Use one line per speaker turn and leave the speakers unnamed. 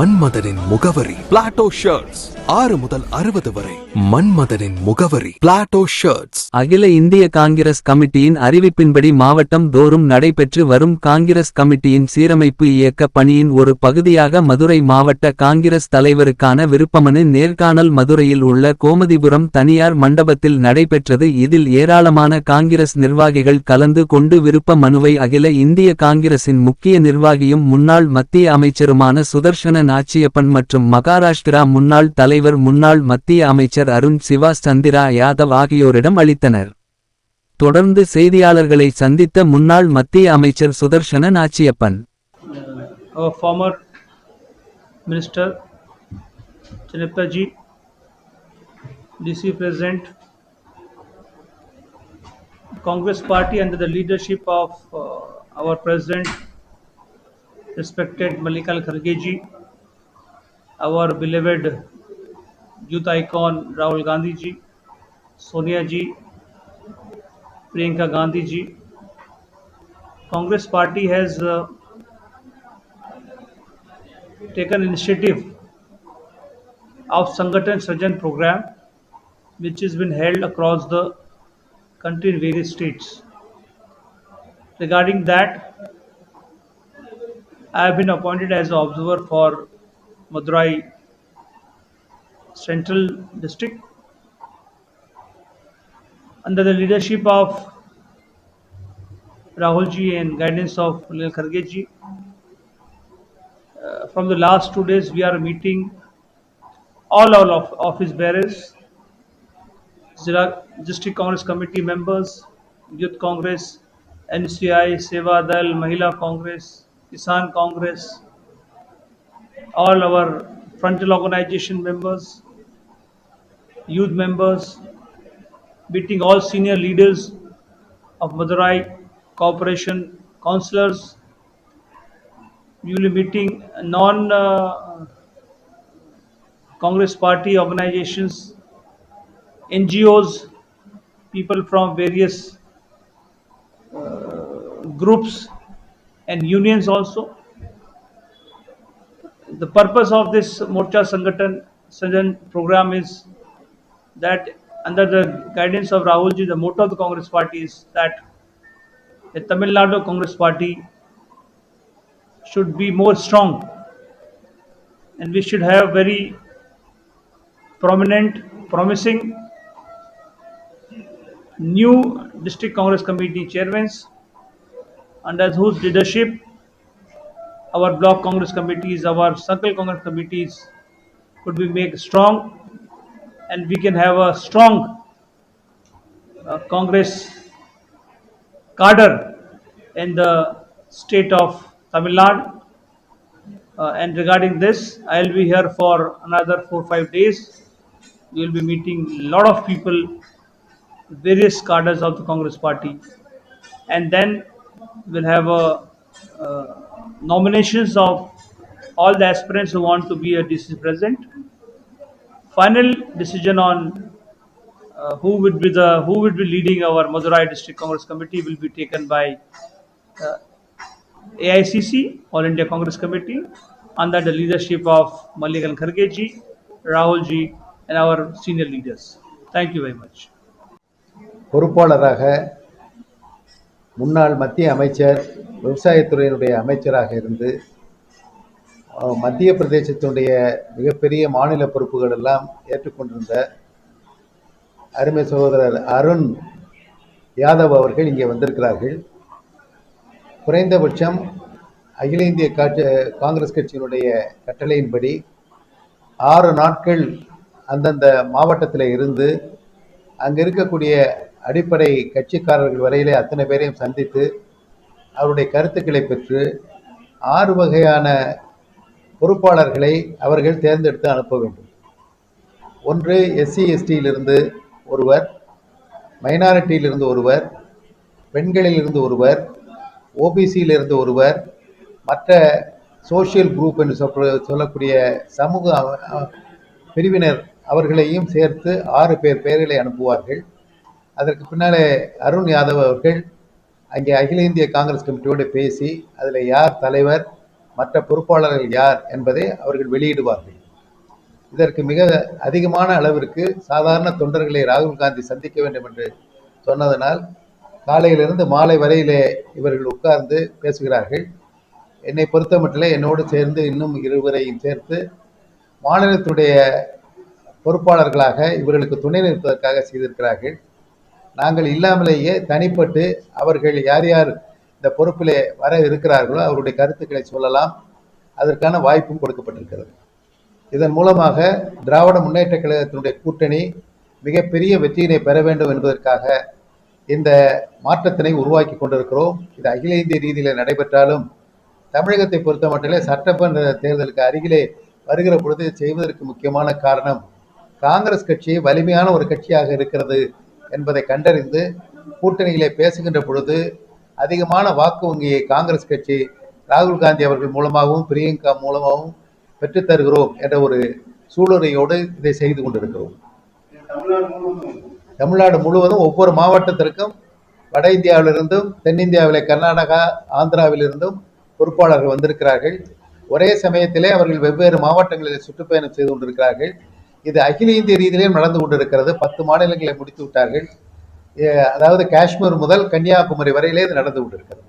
மன்மதனின் முகவரி Plato shirts ஆறு முதல் அறுபது வரை மன்மதனின் முகவரி பிளாட்டோ ஷர்ட்ஸ்
அகில இந்திய காங்கிரஸ் கமிட்டியின் அறிவிப்பின்படி மாவட்டம் தோறும் நடைபெற்று வரும் காங்கிரஸ் கமிட்டியின் சீரமைப்பு இயக்க பணியின் ஒரு பகுதியாக மதுரை மாவட்ட காங்கிரஸ் தலைவருக்கான விருப்பமனு நேர்காணல் மதுரையில் உள்ள கோமதிபுரம் தனியார் மண்டபத்தில் நடைபெற்றது. இதில் ஏராளமான காங்கிரஸ் நிர்வாகிகள் கலந்து கொண்டு விருப்ப மனுவை அகில இந்திய காங்கிரசின் முக்கிய நிர்வாகியும் முன்னாள் மத்திய அமைச்சருமான சுதர்ஷன நாச்சியப்பன் மற்றும் மகாராஷ்டிரா முன்னாள் தலைவர் முன்னாள் மத்திய அமைச்சர் அருண் சிவா சந்திரா யாதவ் ஆகியோரிடம் அளித்தனர் தொடர்ந்து செய்தியாளர்களை சந்தித்த முன்னாள் மத்திய அமைச்சர் Sudarshana Natchiappan
our former minister Chinappa ji, DC President, Congress Party under the leadership of uh, our President, respected Mallikal Kharge ji, our beloved youth icon Rahul Gandhi ji, Sonia ji, Priyanka Gandhi ji. Congress Party has uh, taken initiative of Sangathan Sajan program which has been held across the country in various states. Regarding that, I have been appointed as observer for Madurai Central District under the leadership of Rahul ji and guidance of Lal Kharge ji. Uh, from the last two days, we are meeting all our of office bearers, Zilla District Congress Committee members, Youth Congress, NCI, Seva Dal, Mahila Congress, Kisan Congress, all our frontal organization members, youth members, meeting all senior leaders of Madurai Corporation, councillors, we will be meeting non uh, Congress party organizations, NGOs, people from various uh, groups and unions also. The purpose of this Morcha Sangatan Sajan program is that under the guidance of Rahul ji, the motto of the Congress party is that the Tamil Nadu Congress party should be more strong. And we should have very prominent, promising new district Congress committee chairmen under whose leadership our block Congress committees, our circle Congress committees could be made strong and we can have a strong uh, Congress cadre in the state of Tamil Nadu. Uh, and regarding this, I will be here for another four five days. We will be meeting a lot of people, various cadres of the Congress Party, and then we'll have a, uh, nominations of all the aspirants who want to be a DC president. Final decision on uh, who would be the who would be leading our Madurai District Congress Committee will be taken by uh, AICC, All India Congress Committee, under the leadership of Mallikan Kharge ji, Rahul ji, and our senior leaders. Thank you very much.
பொறுப்பாளராக முன்னாள் மத்திய அமைச்சர் விவசாயத்துறையினுடைய அமைச்சராக இருந்து மத்திய பிரதேசத்தினுடைய மிகப்பெரிய மாநில பொறுப்புகள் எல்லாம் ஏற்றுக்கொண்டிருந்த அருமை சகோதரர் அருண் யாதவ் அவர்கள் இங்கே வந்திருக்கிறார்கள். குறைந்தபட்சம் அகில இந்திய காட்சி காங்கிரஸ் கட்சியினுடைய கட்டளையின்படி ஆறு நாட்கள் அந்தந்த மாவட்டத்தில் இருந்து அங்கே இருக்கக்கூடிய அடிப்படை கட்சிக்காரர்கள் வரையிலே அத்தனை பேரையும் சந்தித்து அவருடைய கருத்துக்களை பெற்று ஆறு வகையான பொறுப்பாளர்களை அவர்கள் தேர்ந்தெடுத்து அனுப்ப வேண்டும். ஒன்று எஸ்சி எஸ்டியிலிருந்து ஒருவர் மைனாரிட்டியிலிருந்து ஒருவர் பெண்களிலிருந்து ஒருவர் ஓபிசியிலிருந்து ஒருவர் மற்ற சோஷியல் குரூப் என்று சொல்ல- சொல்லக்கூடிய சமூக பிரிவினர் அவர்களையும் சேர்த்து ஆறு பேர் பெயர்களை அனுப்புவார்கள். அதற்கு பின்னாலே அருண் யாதவ் அவர்கள் அங்கே அகில இந்திய காங்கிரஸ் கமிட்டியோடு பேசி அதில் யார் தலைவர் மற்ற பொறுப்பாளர்கள் யார் என்பதை அவர்கள் வெளியிடுவார்கள். இதற்கு மிக அதிகமான அளவிற்கு சாதாரண தொண்டர்களை ராகுல் காந்தி சந்திக்க வேண்டும் என்று சொன்னதனால் காலையிலிருந்து மாலை வரையிலே இவர்கள் உட்கார்ந்து பேசுகிறார்கள். என்னை பொறுத்தமட்டிலே என்னோடு சேர்ந்து இன்னும் இருவரையும் சேர்த்து மாநிலத்துடைய பொறுப்பாளர்களாக இவர்களுக்கு துணை நிற்பதற்காக செய்திருக்கிறார்கள். நாங்கள் இல்லாமலேயே தனிப்பட்டு அவர்கள் யார் யார் இந்த பொறுப்பிலே வர இருக்கிறார்களோ அவருடைய கருத்துக்களை சொல்லலாம். அதற்கான வாய்ப்பும் கொடுக்கப்பட்டிருக்கிறது. இதன் மூலமாக திராவிட முன்னேற்ற கழகத்தினுடைய கூட்டணி மிகப்பெரிய வெற்றியினை பெற வேண்டும் என்பதற்காக இந்த மாற்றத்தினை உருவாக்கி கொண்டிருக்கிறோம். இது அகில இந்திய ரீதியில் நடைபெற்றாலும் தமிழகத்தை பொறுத்த மட்டிலே சட்டமன்ற தேர்தலுக்கு அருகிலே வருகிற பொழுது செய்வதற்கு முக்கியமான காரணம் காங்கிரஸ் கட்சி வலிமையான ஒரு கட்சியாக இருக்கிறது என்பதை கண்டறிந்து கூட்டணியிலே பேசுகின்ற பொழுது அதிகமான வாக்கு வங்கியை காங்கிரஸ் கட்சி ராகுல் காந்தி அவர்கள் மூலமாகவும் பிரியங்கா மூலமாகவும் பெற்றுத்தருகிறோம் என்ற ஒரு சூழ்நிலையோடு இதை செய்து கொண்டிருக்கிறோம். தமிழ்நாடு முழுவதும் ஒவ்வொரு மாவட்டத்திற்கும் வட இந்தியாவிலிருந்தும் தென்னிந்தியாவில் கர்நாடகா ஆந்திராவிலிருந்தும் பொறுப்பாளர்கள் வந்திருக்கிறார்கள். ஒரே சமயத்திலே அவர்கள் வெவ்வேறு மாவட்டங்களில் சுற்றுப்பயணம் செய்து கொண்டிருக்கிறார்கள். இது அகில இந்திய ரீதியிலேயே நடந்து கொண்டிருக்கிறது பத்து மாநிலங்களை முடித்து விட்டார்கள் அதாவது காஷ்மீர் முதல் கன்னியாகுமரி வரையிலே இது நடந்து கொண்டிருக்கிறது